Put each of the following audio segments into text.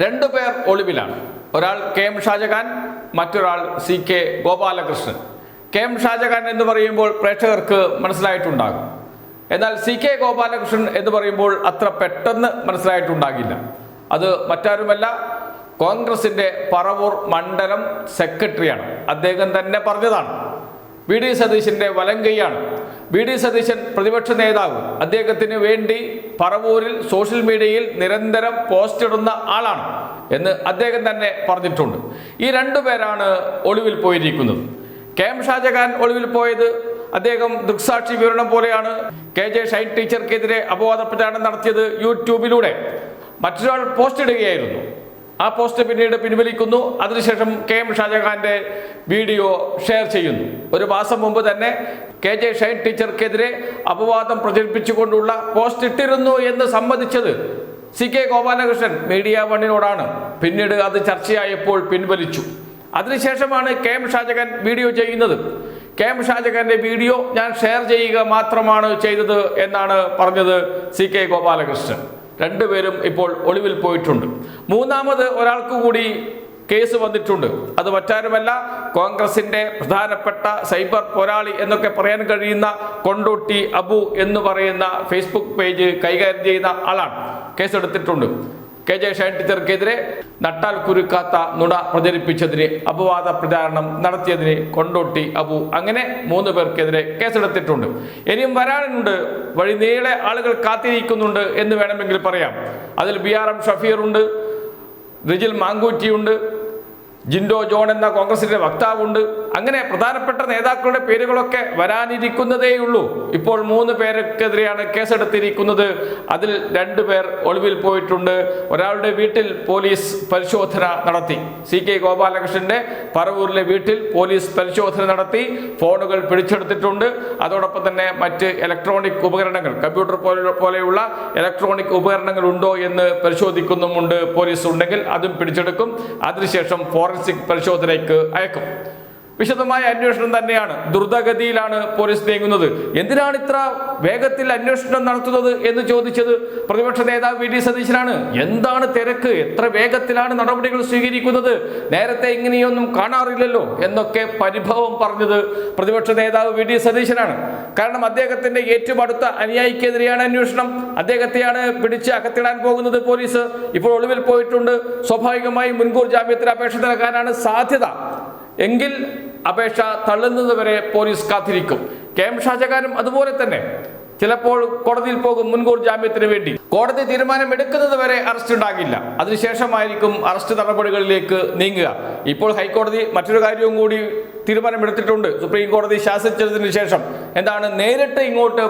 രണ്ടു പേർ ഒളിവിലാണ്. ഒരാൾ കെ എം ഷാജഹാൻ മറ്റൊരാൾ C K Gopalakrishnan. K M Shajahan എന്ന് പറയുമ്പോൾ പ്രേക്ഷകർക്ക് മനസ്സിലായിട്ടുണ്ടാകും. എന്നാൽ സി കെ ഗോപാലകൃഷ്ണൻ എന്ന് പറയുമ്പോൾ അത്ര പെട്ടെന്ന് മനസ്സിലായിട്ടുണ്ടാകില്ല. അത് മറ്റാരുമല്ല കോൺഗ്രസിന്റെ പറവൂർ മണ്ഡലം സെക്രട്ടറിയാണ്. അദ്ദേഹം തന്നെ പറഞ്ഞതാണ്. വി. ഡി. സതീശന്റെ വലങ്കൈയാണ്. വി ഡി സതീശൻ പ്രതിപക്ഷ നേതാവ്. അദ്ദേഹത്തിന് വേണ്ടി പറവൂരിൽ സോഷ്യൽ മീഡിയയിൽ നിരന്തരം പോസ്റ്റ് ഇടുന്ന ആളാണ് എന്ന് അദ്ദേഹം തന്നെ പറഞ്ഞിട്ടുണ്ട്. ഈ രണ്ടു പേരാണ് ഒളിവിൽ പോയിരിക്കുന്നത്. കെ എം ഷാജഹാൻ ഒളിവിൽ പോയത് അദ്ദേഹം ദൃക്സാക്ഷി വിവരണം പോലെയാണ്. കെ ജെ ഷൈൻ ടീച്ചർക്കെതിരെ അപവാദ പ്രചാരണം നടത്തിയത് യൂട്യൂബിലൂടെ. മറ്റൊരാൾ പോസ്റ്റ് ഇടുകയായിരുന്നു. ആ പോസ്റ്റ് പിന്നീട് പിൻവലിക്കുന്നു. അതിനുശേഷം കെ എം ഷാജഹാന്റെ വീഡിയോ ഷെയർ ചെയ്യുന്നു. ഒരു മാസം മുമ്പ് തന്നെ കെ ജെ ഷൈൻ ടീച്ചർക്കെതിരെ അപവാദം പ്രചരിപ്പിച്ചുകൊണ്ടുള്ള പോസ്റ്റ് ഇട്ടിരുന്നു എന്ന് സമ്മതിച്ചത് സി കെ ഗോപാലകൃഷ്ണൻ മീഡിയ വണ്ണിനോടാണ്. പിന്നീട് അത് ചർച്ചയായപ്പോൾ പിൻവലിച്ചു. അതിനുശേഷമാണ് കെ എം ഷാജഹാൻ വീഡിയോ ചെയ്യുന്നത്. കെ എം ഷാജഹാന്റെ വീഡിയോ ഞാൻ ഷെയർ ചെയ്യുക മാത്രമാണ് ചെയ്തത് എന്നാണ് പറഞ്ഞത് സി കെ ഗോപാലകൃഷ്ണൻ. രണ്ടുപേരും ഇപ്പോൾ ഒളിവിൽ പോയിട്ടുണ്ട്. മൂന്നാമത് ഒരാൾക്ക് കൂടി കേസ് വന്നിട്ടുണ്ട്. അത് മറ്റാരുമല്ല കോൺഗ്രസിന്റെ പ്രധാനപ്പെട്ട സൈബർ പോരാളി എന്നൊക്കെ പറയാൻ കഴിയുന്ന കൊണ്ടോട്ടി അബു എന്ന് പറയുന്ന ഫേസ്ബുക്ക് പേജ് കൈകാര്യം ചെയ്യുന്ന ആളാണ്. കേസെടുത്തിട്ടുണ്ട്. കെ ജെ ടീച്ചർക്കെതിരെ നട്ടാൽ കുരുക്കാത്ത നുണ പ്രചരിപ്പിച്ചതിന് അപവാദ പ്രചാരണം നടത്തിയതിന് കൊണ്ടോട്ടി അബു. അങ്ങനെ മൂന്ന് പേർക്കെതിരെ കേസെടുത്തിട്ടുണ്ട്. ഇനിയും വരാനുണ്ട്. വഴി നീളെ ആളുകൾ കാത്തിരിക്കുന്നുണ്ട് എന്ന് വേണമെങ്കിൽ പറയാം. അതിൽ ബി ആർ എം ഷഫീറുണ്ട് റിജിൽ മാങ്കൂറ്റിയുണ്ട് ജിൻഡോ ജോൺ എന്ന കോൺഗ്രസിന്റെ വക്താവുണ്ട്. അങ്ങനെ പ്രധാനപ്പെട്ട നേതാക്കളുടെ പേരുകളൊക്കെ വരാനിരിക്കുന്നതേയുള്ളൂ. ഇപ്പോൾ മൂന്ന് പേർക്കെതിരെയാണ് കേസെടുത്തിരിക്കുന്നത്. അതിൽ രണ്ടു പേർ ഒളിവിൽ പോയിട്ടുണ്ട്. ഒരാളുടെ വീട്ടിൽ പോലീസ് പരിശോധന നടത്തി. സി കെ ഗോപാലകൃഷ്ണന്റെ പറവൂരിലെ വീട്ടിൽ പോലീസ് പരിശോധന നടത്തി. ഫോണുകൾ പിടിച്ചെടുത്തിട്ടുണ്ട്. അതോടൊപ്പം തന്നെ മറ്റ് ഇലക്ട്രോണിക് ഉപകരണങ്ങൾ കമ്പ്യൂട്ടർ പോലെയുള്ള ഇലക്ട്രോണിക് ഉപകരണങ്ങൾ ഉണ്ടോ എന്ന് പരിശോധിക്കുന്നുമുണ്ട് പോലീസ് ഉണ്ടെങ്കിൽ അതും പിടിച്ചെടുക്കും. അതിനുശേഷം ഫോറൻസിക് പരിശോധനയ്ക്ക് അയക്കും. വിശദമായ അന്വേഷണം തന്നെയാണ്. ദ്രുതഗതിയിലാണ് പോലീസ് നീങ്ങുന്നത്. എന്തിനാണ് ഇത്ര വേഗത്തിൽ അന്വേഷണം നടത്തുന്നത് എന്ന് ചോദിച്ചത് പ്രതിപക്ഷ നേതാവ് വി ഡി സതീശനാണ്. എന്താണ് തിരക്ക്? എത്ര വേഗത്തിലാണ് നടപടികൾ സ്വീകരിക്കുന്നത്? നേരത്തെ ഇങ്ങനെയൊന്നും കാണാറില്ലല്ലോ എന്നൊക്കെ പരിഭവം പറഞ്ഞത് പ്രതിപക്ഷ നേതാവ് വി ഡി സതീശനാണ്. കാരണം അദ്ദേഹത്തിന്റെ ഏറ്റവും അടുത്ത അനുയായിക്കെതിരെയാണ് അന്വേഷണം. അദ്ദേഹത്തെയാണ് പിടിച്ച് അകത്തിടാൻ പോകുന്നത് പോലീസ്. ഇപ്പോൾ ഒളിവിൽ പോയിട്ടുണ്ട്. സ്വാഭാവികമായി മുൻകൂർ ജാമ്യത്തിന് അപേക്ഷ നൽകാനാണ് സാധ്യത. എങ്കിൽ അപേക്ഷ തള്ളുന്നത് വരെ പോലീസ് കാത്തിരിക്കും. കെ എം ഷാജകാരും അതുപോലെ തന്നെ. ചിലപ്പോൾ കോടതിയിൽ പോകും മുൻകൂർ ജാമ്യത്തിന് വേണ്ടി. കോടതി തീരുമാനം എടുക്കുന്നത് വരെ അറസ്റ്റ് ഉണ്ടാകില്ല. അതിനുശേഷമായിരിക്കും അറസ്റ്റ് നടപടികളിലേക്ക് നീങ്ങുക. ഇപ്പോൾ ഹൈക്കോടതി മറ്റൊരു കാര്യവും കൂടി തീരുമാനമെടുത്തിട്ടുണ്ട്. സുപ്രീം കോടതി ശാസിച്ചതിന് ശേഷം. എന്താണ് നേരിട്ട് ഇങ്ങോട്ട്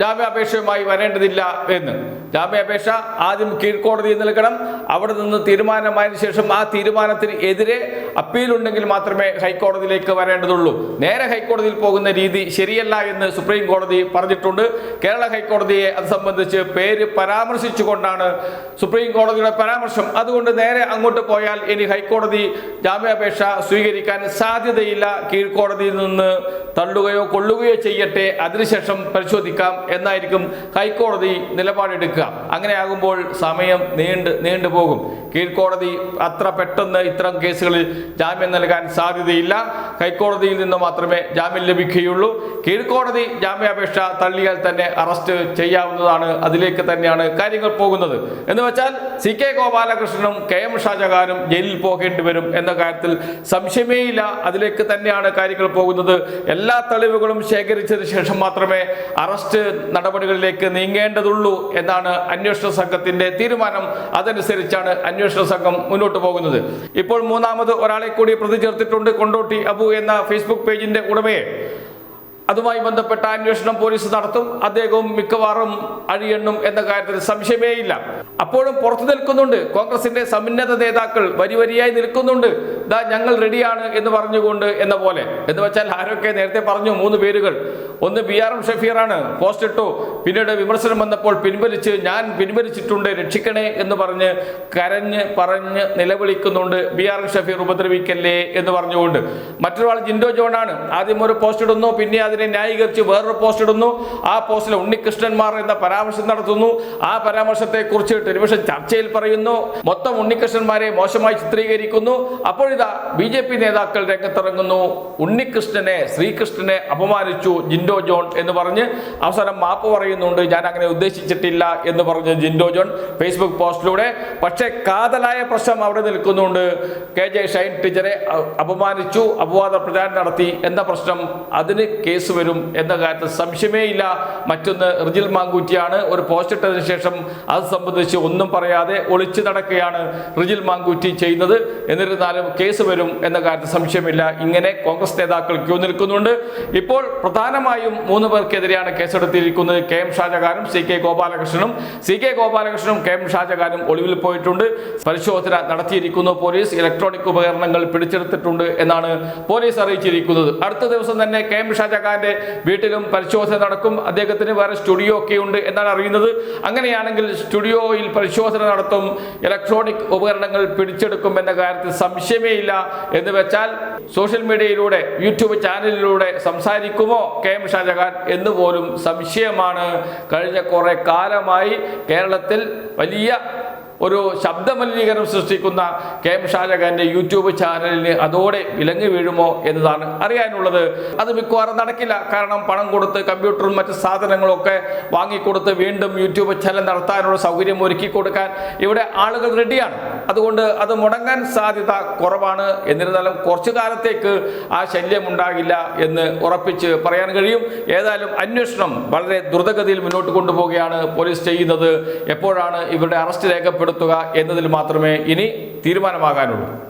ജാമ്യാപേക്ഷയുമായി വരേണ്ടതില്ല എന്ന്. ജാമ്യാപേക്ഷ ആദ്യം കീഴ്ക്കോടതിയിൽ നൽകണം അവിടെ നിന്ന് തീരുമാനമായതിനു ശേഷം ആ തീരുമാനത്തിന് എതിരെ അപ്പീൽ ഉണ്ടെങ്കിൽ മാത്രമേ ഹൈക്കോടതിയിലേക്ക് വരേണ്ടതുള്ളൂ. നേരെ ഹൈക്കോടതിയിൽ പോകുന്ന രീതി ശരിയല്ല എന്ന് സുപ്രീം കോടതി പറഞ്ഞിട്ടുണ്ട്. കേരള ഹൈക്കോടതിയെ അത് സംബന്ധിച്ച് പേര് പരാമർശിച്ചുകൊണ്ടാണ് സുപ്രീം കോടതിയുടെ പരാമർശം. അതുകൊണ്ട് നേരെ അങ്ങോട്ട് പോയാൽ ഇനി ഹൈക്കോടതി ജാമ്യാപേക്ഷ സ്വീകരിക്കാൻ സാധ്യതയില്ല. കീഴ്ക്കോടതിയിൽ നിന്ന് തള്ളുകയോ കൊള്ളുകയോ ചെയ്യട്ടെ. അതിനുശേഷം പരിശോധിക്കാം. എന്നായിരിക്കും ഹൈക്കോടതി നിലപാടെടുക്കുക അങ്ങനെയാകുമ്പോൾ സമയം നീണ്ട് നീണ്ടുപോകും കീഴ്ക്കോടതി അത്ര പെട്ടെന്ന് ഇത്തരം കേസുകളിൽ ജാമ്യം നൽകാൻ സാധ്യതയില്ല. ഹൈക്കോടതിയിൽ നിന്ന് മാത്രമേ ജാമ്യം ലഭിക്കുകയുള്ളൂ. കീഴ്ക്കോടതി ജാമ്യാപേക്ഷ തള്ളിയാൽ തന്നെ അറസ്റ്റ് ചെയ്യാവുന്നതാണ്. അതിലേക്ക് തന്നെയാണ് കാര്യങ്ങൾ പോകുന്നത്. എന്ന് വെച്ചാൽ സി കെ ഗോപാലകൃഷ്ണനും കെ എം ഷാജഹാനും ജയിലിൽ പോകേണ്ടി വരും എന്ന കാര്യത്തിൽ സംശയമേയില്ല അതിലേക്ക് തന്നെയാണ് കാര്യങ്ങൾ പോകുന്നത്. എല്ലാ തെളിവുകളും ശേഖരിച്ചതിന് ശേഷം മാത്രമേ അറസ്റ്റ് നടപടികളിലേക്ക് നീങ്ങേണ്ടതുള്ളൂ എന്നാണ് അന്വേഷണ സംഘത്തിന്റെ തീരുമാനം. അതനുസരിച്ചാണ് അന്വേഷണ സംഘം മുന്നോട്ട് പോകുന്നത്. ഇപ്പോൾ മൂന്നാമത് ഒരാളെ കൂടി പ്രതി ചേർത്തിട്ടുണ്ട് കൊണ്ടോട്ടി അബു എന്ന ഫേസ്ബുക്ക് പേജിന്റെ ഉടമയെ അതുമായി ബന്ധപ്പെട്ട അന്വേഷണം പോലീസ് നടത്തും. അദ്ദേഹവും മിക്കവാറും അഴിയണ്ണും എന്ന കാര്യത്തിൽ സംശയമേയില്ല. അപ്പോഴും പുറത്തു നിൽക്കുന്നുണ്ട്. കോൺഗ്രസിന്റെ സമുന്നത നേതാക്കൾ വരി വരിയായി നിൽക്കുന്നുണ്ട്. ദാ ഞങ്ങൾ റെഡിയാണ് എന്ന് പറഞ്ഞുകൊണ്ട് എന്ന പോലെ. എന്ന് വെച്ചാൽ ആരൊക്കെ നേരത്തെ പറഞ്ഞു മൂന്ന് പേരുകൾ. ഒന്ന് ബി ആർ എം ഷഫീറാണ്. പോസ്റ്റ് ഇട്ടു. പിന്നീട് വിമർശനം വന്നപ്പോൾ പിൻവലിച്ച് ഞാൻ പിൻവലിച്ചിട്ടുണ്ട് രക്ഷിക്കണേ എന്ന് പറഞ്ഞ് കരഞ്ഞ് പറഞ്ഞ് നിലവിളിക്കുന്നുണ്ട് ബി ആർ എം ഷഫീർ ഉപദ്രവിക്കല്ലേ എന്ന് പറഞ്ഞുകൊണ്ട്. മറ്റൊരാൾ ജിൻഡോ ജോൺ ആണ് ആദ്യം ഒരു പോസ്റ്റ് ഇടുന്നു പിന്നെ അതിനെ ന്യായീകരിച്ച് വേറൊരു പോസ്റ്റ് ഇടുന്നു. ആ പോസ്റ്റിൽ ഉണ്ണികൃഷ്ണന്മാർ എന്ന പരാമർശം നടത്തുന്നു. ആ പരാമർശത്തെ കുറിച്ച് ടെലിവിഷൻ ചർച്ചയിൽ പറയുന്നു. മൊത്തം ഉണ്ണികൃഷ്ണന്മാരെ മോശമായി ചിത്രീകരിക്കുന്നു. അപ്പോഴിതാ ബി ജെ പി നേതാക്കൾ രംഗത്തിറങ്ങുന്നു. ഉണ്ണികൃഷ്ണനെ ശ്രീകൃഷ്ണനെ അപമാനിച്ചു ജിൻഡോ ജോൺ എന്ന് പറഞ്ഞ് അവസാനം മാപ്പ് പറയുന്നുണ്ട് ഞാൻ അങ്ങനെ ഉദ്ദേശിച്ചിട്ടില്ല എന്ന് പറഞ്ഞ് ജിൻഡോ ജോൺ ഫേസ്ബുക്ക് പോസ്റ്റിലൂടെ. പക്ഷേ കാതലായ പ്രശ്നം അവിടെ നിൽക്കുന്നുണ്ട്. കെ ജെ ഷൈൻ ടീച്ചറെ അപമാനിച്ചു അപവാദ പ്രചാരണം നടത്തി. എന്ന പ്രശ്നം അതിന് കേസ് വരും എന്ന കാര്യത്തിൽ സംശയമേ ഇല്ല. മറ്റൊന്ന് റിജിൽ മാങ്കൂറ്റിയാണ് ഒരു പോസ്റ്റ് ഇട്ടതിന് ശേഷം അത് സംബന്ധിച്ച് ഒന്നും പറയാതെ ഒളിച്ചു നടക്കുകയാണ് റിജിൽ മാങ്കൂറ്റി ചെയ്യുന്നത്. എന്നിരുന്നാലും കേസ് വരും എന്ന കാര്യത്തിൽ സംശയമില്ല. ഇങ്ങനെ കോൺഗ്രസ് നേതാക്കൾ ക്യൂ നിൽക്കുന്നുണ്ട്. ഇപ്പോൾ പ്രധാനമായും മൂന്ന് പേർക്കെതിരെയാണ് കേസെടുത്തിരിക്കുന്നത്. കെ എം ഷാജഹാനും സി കെ ഗോപാലകൃഷ്ണനും. സി കെ ഗോപാലകൃഷ്ണനും കെ എം ഷാജഹാനും ഒളിവിൽ പോയിട്ടുണ്ട്. പരിശോധന നടത്തിയിരിക്കുന്നു. പോലീസ് ഇലക്ട്രോണിക് ഉപകരണങ്ങൾ പിടിച്ചെടുത്തിട്ടുണ്ട് എന്നാണ് പോലീസ് അറിയിച്ചിരിക്കുന്നത്. അടുത്ത ദിവസം തന്നെ കെ എം ഷാജഹാന്റെ വീട്ടിലും പരിശോധന നടക്കും. അദ്ദേഹത്തിന് വേറെ സ്റ്റുഡിയോ ഒക്കെ ഉണ്ട് എന്നാണ് അറിയുന്നത്. അങ്ങനെയാണെങ്കിൽ സ്റ്റുഡിയോയിൽ പരിശോധന നടത്തും. ഇലക്ട്രോണിക് ഉപകരണങ്ങൾ പിടിച്ചെടുക്കും എന്ന കാര്യത്തിൽ സംശയമേ ഇല്ല എന്ന് വെച്ചാൽ സോഷ്യൽ മീഡിയയിലൂടെ യൂട്യൂബ് ചാനലിലൂടെ സംസാരിക്കുമോ കെ എം ഷാജഹാൻ എന്ന് പോലും സംശയമാണ്. കഴിഞ്ഞ കുറെ കാലമായി കേരളത്തിൽ വലിയ ഒരു ശബ്ദമലിനീകരണം സൃഷ്ടിക്കുന്ന കെ എം ഷാജഹാന്റെ യൂട്യൂബ് ചാനലിന് അതോടെ വിലങ്ങ് വീഴുമോ എന്നതാണ് അറിയാനുള്ളത്. അത് മിക്കവാറും നടക്കില്ല. കാരണം പണം കൊടുത്ത് കമ്പ്യൂട്ടറും മറ്റ് സാധനങ്ങളൊക്കെ വാങ്ങിക്കൊടുത്ത് വീണ്ടും യൂട്യൂബ് ചാനൽ നടത്താനുള്ള സൗകര്യം ഒരുക്കി കൊടുക്കാൻ ഇവിടെ ആളുകൾ റെഡിയാണ് അതുകൊണ്ട് അത് മുടങ്ങാൻ സാധ്യത കുറവാണ്. എന്നിരുന്നാലും കുറച്ചു കാലത്തേക്ക് ആ ശല്യം ഉണ്ടാകില്ല എന്ന് ഉറപ്പിച്ച് പറയാൻ കഴിയും. ഏതായാലും അന്വേഷണം വളരെ ദ്രുതഗതിയിൽ മുന്നോട്ട് കൊണ്ടുപോവുകയാണ് പോലീസ് ചെയ്യുന്നത്. എപ്പോഴാണ് ഇവരുടെ അറസ്റ്റ് രേഖപ്പെടുത്തുക എന്നതിൽ മാത്രമേ ഇനി തീരുമാനമാകാനുള്ളൂ.